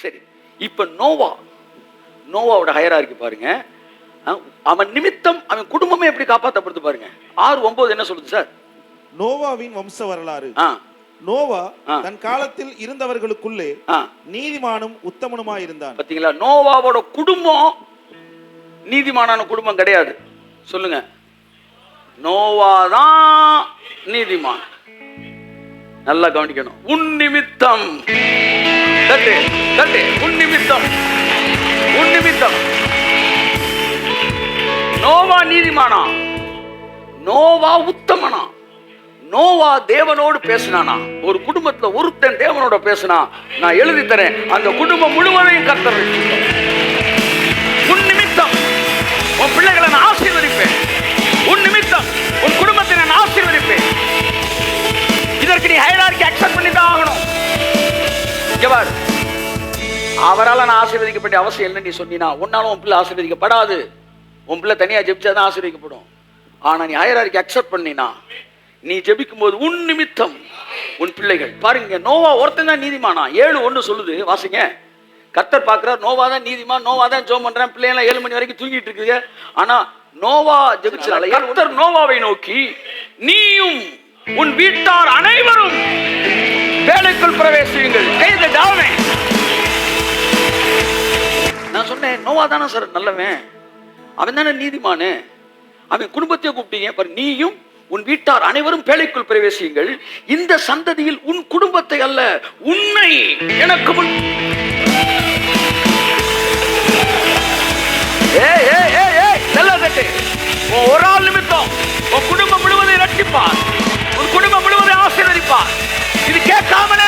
சரி இப்ப நோவா நோவாவோட ஹயரார்க்கி பாருங்க. அவன் நிமித்தம் அவன் குடும்பமே எப்படி காப்பாற்றப்படுது பாருங்க. ஆறு ஒன்பது என்ன சொல்லுது சார்? நோவாவின் வம்ச வரலாறு. நோவா. தன் காலத்தில் இருந்தவர்களுக்குள்ளே நீதிமானும் உத்தமனுமாயிருந்தான் பாத்தீங்களா? நோவாவோட குடும்பம் நீதிமானான குடும்பம் கிடையாது. சொல்லுங்க. நோவா தான் நீதிமான். நல்லா கவனிக்கணும். உன் நிமித்தம் தட்டு தட்டு. உன் நிமித்தம் உன் நிமித்தம். நோவா நீதிமானா? நோவா உத்தமனா? நோவா தேவனோடு பேசினானா? ஒரு குடும்பத்துல ஒருத்தன் தேவனோட பேசினா நான் எழுதி தரேன். அந்த குடும்பம் முழுவதையும் கத்தர் உன் நிமித்தம் உன் பிள்ளைகளை நான் ஆசீர்வதிப்பேன். உன் நிமித்தம் உன் குடும்பத்தை நான் ஆசீர்வதிப்பேன். இதற்கு நீ ஹைலாருக்கு அக்செப்ட் பண்ணி தான் ஆகணும். இங்க அவரால் நான் ஆசீர்வதிக்கப்பட்ட அவசியம் இல்லை நீ சொன்னீனா உன்னாலும் உன் பிள்ளை ஆசீர்வதிக்கப்படாது. உன் பிள்ளை தனியாக ஜெபிச்சா தான் ஆசீர்வதிக்கப்படும். ஆனால் நீ ஹைரார்க்கி அக்செப்ட் பண்ணினா நீ ஜெபிக்கும் போது உன் நிமித்தம் உன் பிள்ளைகள். பாருங்க நோவா ஒருத்தன் தான் நீதிமானா? ஏழு ஒன்று சொல்லுது வாசிங்க. கர்த்தர் பார்க்கிறார் நோவா தான் நீதிமா நோவா தான் ஜோம் பண்ணுறேன் பிள்ளைங்களாம் ஏழு மணி வரைக்கும் தூங்கிட்டு இருக்குது. ஆனால் நோவா ஜெபிச்சால கர்த்தர் நோவாவை நோக்கி நீயும் உன் வீட்டார் அனைவரும் வேலைக்குள் பிரவேசியுங்கள். கைது டாமே தானே நோவா தானே சார் நல்லவன். அவன் தானே நீதிமானு. அவன் குடும்பத்தை கூப்பிட்டீங்க. பாரு நீயும் உன் வீட்டார் அனைவரும் பேழைக்குள் பிரவேசியுங்கள். இந்த சந்ததியில் உன் குடும்பத்தை அல்ல உன்னை எனக்கு முன் ஒரு ஆள் நிமித்தம் உன் குடும்பம் முழுவதை ரட்சிப்பார். உன் குடும்பம் முழுவதை ஆசீர்வதிப்பார். இது கேட்காமலே